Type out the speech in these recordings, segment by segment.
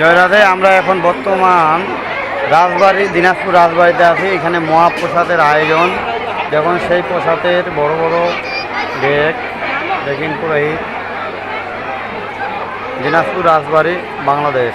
জয়রাধে, আমরা এখন বর্তমান রাজবাড়ি, দিনাজপুর রাজবাড়িতে আছি। এখানে মহাপ্রসাদের আয়োজন। দেখুন, সেই প্রসাদের বড় বড় ডেক দেখিন পুরোহিত দিনাজপুর রাজবাড়ি, বাংলাদেশ।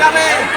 তিনটা